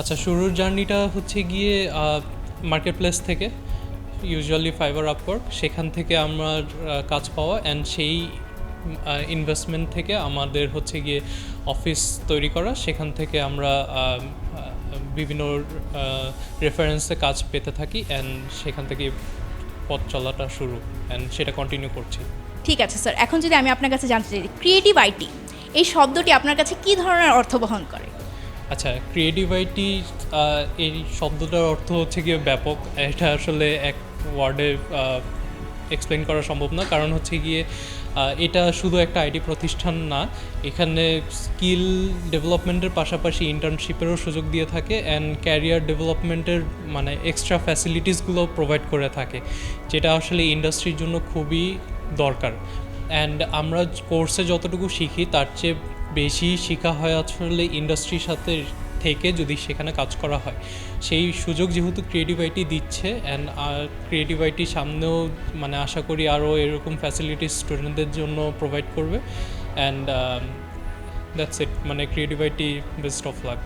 আচ্ছা শুরুর জার্নিটা হচ্ছে গিয়ে মার্কেট প্লেস থেকে ইউজুয়ালি ফাইবার আপওয়ার্ক সেখান থেকে আমার কাজ পাওয়া অ্যান্ড সেই ইনভেস্টমেন্ট থেকে আমাদের হচ্ছে গিয়ে অফিস তৈরি করা, সেখান থেকে আমরা বিভিন্ন রেফারেন্সে কাজ পেতে থাকি অ্যান্ড সেখান থেকে পথ চলাটা শুরু অ্যান্ড সেটা কন্টিনিউ করছি। ঠিক আছে স্যার এখন যদি আমি আপনার কাছে জানতে চাই ক্রিয়েটিভ আইটি এই শব্দটি আপনার কাছে কি ধরনের অর্থ বহন করে? আচ্ছা ক্রিয়েটিভ আইটি এই শব্দটার অর্থ হচ্ছে গিয়ে ব্যাপক। এটা আসলে এক ওয়ার্ডে এক্সপ্লেন করা সম্ভব না। কারণ হচ্ছে গিয়ে এটা শুধু একটা আইটি প্রতিষ্ঠান না। এখানে স্কিল ডেভেলপমেন্টের পাশাপাশি ইন্টার্নশিপেরও সুযোগ দিয়ে থাকে অ্যান্ড ক্যারিয়ার ডেভেলপমেন্টের মানে এক্সট্রা ফ্যাসিলিটিসগুলো প্রোভাইড করে থাকে, যেটা আসলে ইন্ডাস্ট্রির জন্য খুবই দরকার। অ্যান্ড আমরা কোর্সে যতটুকু শিখি, তার চেয়ে বেশি শেখা হয় আসলে ইন্ডাস্ট্রির সাথে থেকে যদি সেখানে কাজ করা হয়। সেই সুযোগ যেহেতু ক্রিয়েটিভ আইটি দিচ্ছে অ্যান্ড ক্রিয়েটিভ আইটি সামনেও মানে আশা করি আরও এরকম ফ্যাসিলিটি স্টুডেন্টদের জন্য প্রোভাইড করবে। অ্যান্ড দ্যাটস ইট মানে creative IT best of luck